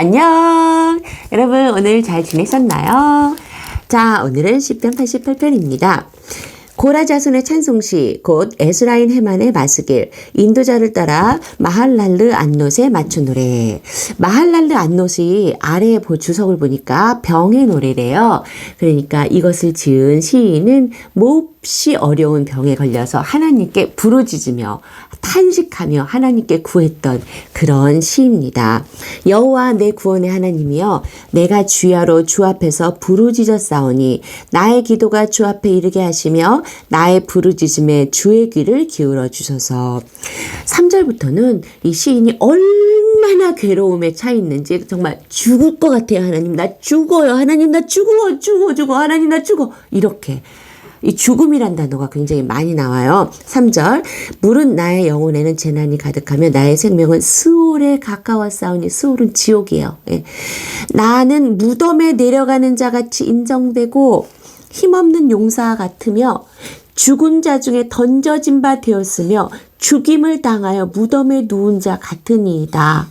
안녕! 여러분, 오늘 잘 지내셨나요? 자, 오늘은 10편 88편입니다. 고라자손의 찬송시, 곧 에스라인 헤만의 마스길, 인도자를 따라 마할랄르 안노스의 맞춘 노래. 마할랄르 안노스이 아래에 보 주석을 보니까 병의 노래래요. 그러니까 이것을 지은 시인은 몹시 어려운 병에 걸려서 하나님께 부르짖으며 탄식하며 하나님께 구했던 그런 시입니다. 여호와 내 구원의 하나님이여 내가 주야로 주 앞에서 부르짖었사오니 나의 기도가 주 앞에 이르게 하시며 나의 부르짖음에 주의 귀를 기울여 주소서. 3절부터는 이 시인이 얼마나 괴로움에 차 있는지 정말 죽을 것 같아요. 하나님 나 죽어요. 하나님 나 죽어 죽어 죽어 하나님 나 죽어 이렇게 이 죽음이란 단어가 굉장히 많이 나와요. 3절. 물은 나의 영혼에는 재난이 가득하며 나의 생명은 스올에 가까워 싸우니 스올은 지옥이에요. 예. 나는 무덤에 내려가는 자 같이 인정되고 힘없는 용사 같으며 죽은 자 중에 던져진 바 되었으며 죽임을 당하여 무덤에 누운 자 같으니이다.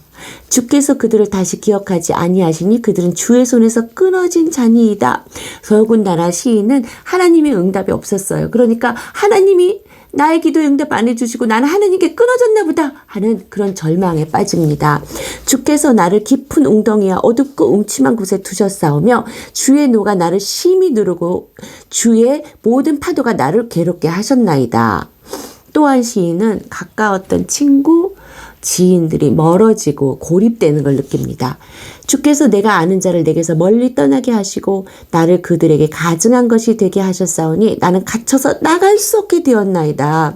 주께서 그들을 다시 기억하지 아니하시니 그들은 주의 손에서 끊어진 자니이다. 더군다나 시인은 하나님의 응답이 없었어요. 그러니까 하나님이 나의 기도 응답 안 해주시고 나는 하나님께 끊어졌나 보다 하는 그런 절망에 빠집니다. 주께서 나를 깊은 웅덩이와 어둡고 음침한 곳에 두셨사오며 주의 노가 나를 심히 누르고 주의 모든 파도가 나를 괴롭게 하셨나이다. 또한 시인은 가까웠던 친구, 지인들이 멀어지고 고립되는 걸 느낍니다. 주께서 내가 아는 자를 내게서 멀리 떠나게 하시고 나를 그들에게 가증한 것이 되게 하셨사오니 나는 갇혀서 나갈 수 없게 되었나이다.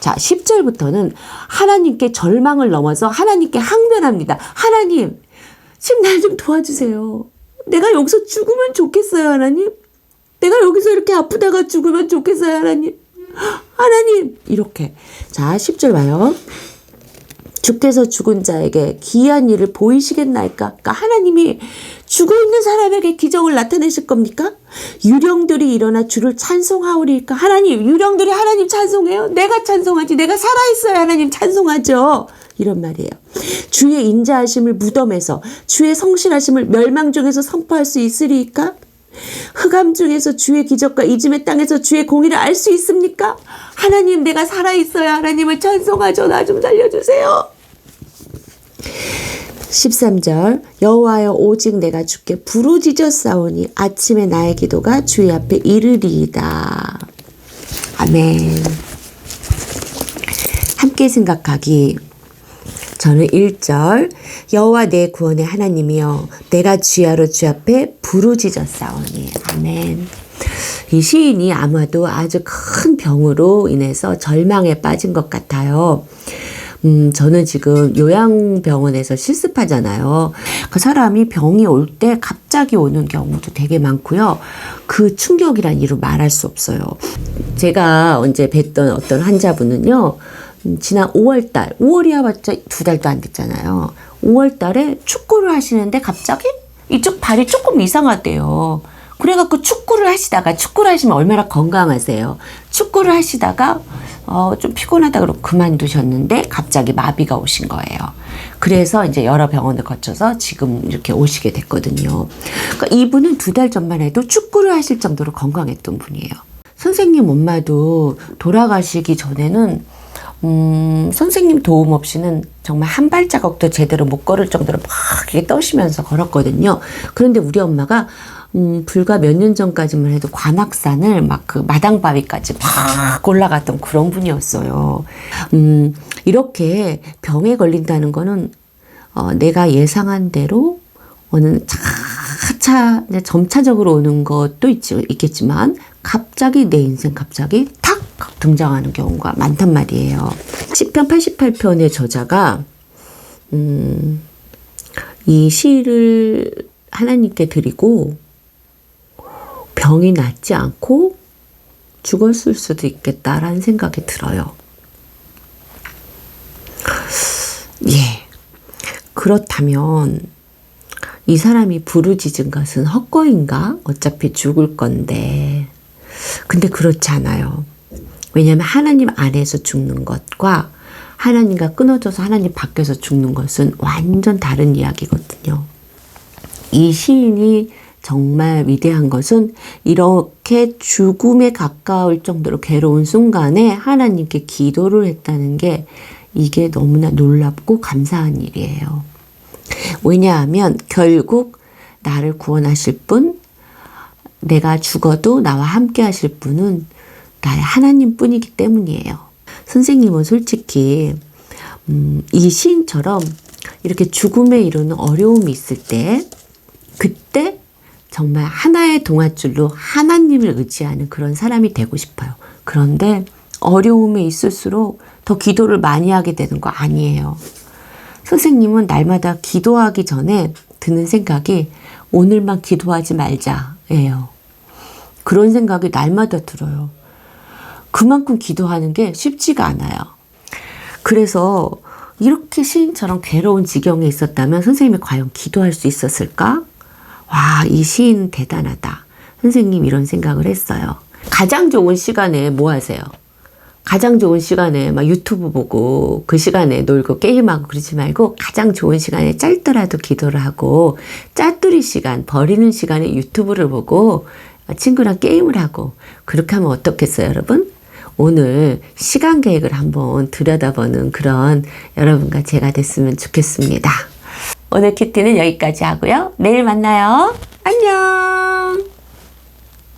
자, 10절부터는 하나님께 절망을 넘어서 하나님께 항변합니다. 하나님, 지금 날 좀 도와주세요. 내가 여기서 죽으면 좋겠어요, 하나님. 내가 여기서 이렇게 아프다가 죽으면 좋겠어요, 하나님. 하나님! 이렇게. 자, 10절 봐요. 주께서 죽은 자에게 기이한 일을 보이시겠나이까? 그러니까 하나님이 죽어 있는 사람에게 기적을 나타내실 겁니까? 유령들이 일어나 주를 찬송하오리까? 하나님, 유령들이 하나님 찬송해요? 내가 찬송하지. 내가 살아있어야 하나님 찬송하죠. 이런 말이에요. 주의 인자하심을 무덤에서, 주의 성실하심을 멸망 중에서 선포할 수 있으리까? 흑암 중에서 주의 기적과 이즘의 땅에서 주의 공의를 알 수 있습니까? 하나님, 내가 살아있어야 하나님을 찬송하죠. 나 좀 살려주세요. 13절 여호와여 오직 내가 주께 부르짖어 싸우니 아침에 나의 기도가 주의 앞에 이르리이다. 아멘. 함께 생각하기. 저는 1절 여호와 내 구원의 하나님이여 내가 주야로 주 앞에 부르짖어 싸우니. 아멘. 이 시인이 아마도 아주 큰 병으로 인해서 절망에 빠진 것 같아요. 음, 저는 지금 요양병원에서 실습하잖아요. 그 사람이 병이 올 때 갑자기 오는 경우도 되게 많고요. 그 충격이란 이루 말할 수 없어요. 제가 언제 뵀던 어떤 환자분은요. 음, 지난 5월 달, 5월이야 봤자 두 달도 안 됐잖아요. 5월 달에 축구를 하시는데 갑자기 이쪽 발이 조금 이상하대요. 그래갖고 축구를 하시다가 축구를 하시면 얼마나 건강하세요. 축구를 하시다가 어, 좀 피곤하다 그러고 그만두셨는데 갑자기 마비가 오신 거예요. 그래서 이제 여러 병원을 거쳐서 지금 이렇게 오시게 됐거든요. 그러니까 이분은 두 달 전만 해도 축구를 하실 정도로 건강했던 분이에요. 선생님 엄마도 돌아가시기 전에는 음, 선생님 도움 없이는 정말 한 발자국도 제대로 못 걸을 정도로 막 이렇게 떠시면서 걸었거든요. 그런데 우리 엄마가 음, 불과 몇 년 전까지만 해도 관악산을 막 그 마당 바위까지 막 올라갔던 그런 분이었어요. 음, 이렇게 병에 걸린다는 거는 어, 내가 예상한 대로 어느 차차 점차적으로 오는 것도 있지, 있겠지만 갑자기 내 인생 갑자기 탁 등장하는 경우가 많단 말이에요. 10편 88편의 저자가 음, 이 시를 하나님께 드리고 병이 낫지 않고 죽었을 수도 있겠다라는 생각이 들어요. 예. 그렇다면 이 사람이 부르짖은 것은 헛거인가? 어차피 죽을 건데. 근데 그렇지 않아요. 왜냐하면 하나님 안에서 죽는 것과 하나님과 끊어져서 하나님 밖에서 죽는 것은 완전 다른 이야기거든요. 이 시인이 정말 위대한 것은 이렇게 죽음에 가까울 정도로 괴로운 순간에 하나님께 기도를 했다는 게 이게 너무나 놀랍고 감사한 일이에요. 왜냐하면 결국 나를 구원하실 분, 내가 죽어도 나와 함께 하실 분은 나의 하나님 뿐이기 때문이에요. 선생님은 솔직히, 음, 이 시인처럼 이렇게 죽음에 이르는 어려움이 있을 때, 그때 정말 하나의 동아줄로 하나님을 의지하는 그런 사람이 되고 싶어요. 그런데 어려움에 있을수록 더 기도를 많이 하게 되는 거 아니에요. 선생님은 날마다 기도하기 전에 드는 생각이 오늘만 기도하지 말자예요. 그런 생각이 날마다 들어요. 그만큼 기도하는 게 쉽지가 않아요. 그래서 이렇게 시인처럼 괴로운 지경에 있었다면 선생님이 과연 기도할 수 있었을까? 와, 이 시인 대단하다. 선생님 이런 생각을 했어요. 가장 좋은 시간에 뭐 하세요? 가장 좋은 시간에 막 유튜브 보고 그 시간에 놀고 게임하고 그러지 말고 가장 좋은 시간에 짧더라도 기도를 하고 짜투리 시간, 버리는 시간에 유튜브를 보고 친구랑 게임을 하고 그렇게 하면 어떻겠어요, 여러분? 오늘 시간 계획을 한번 들여다보는 그런 여러분과 제가 됐으면 좋겠습니다. 오늘 큐티는 여기까지 하고요. 내일 만나요. 안녕!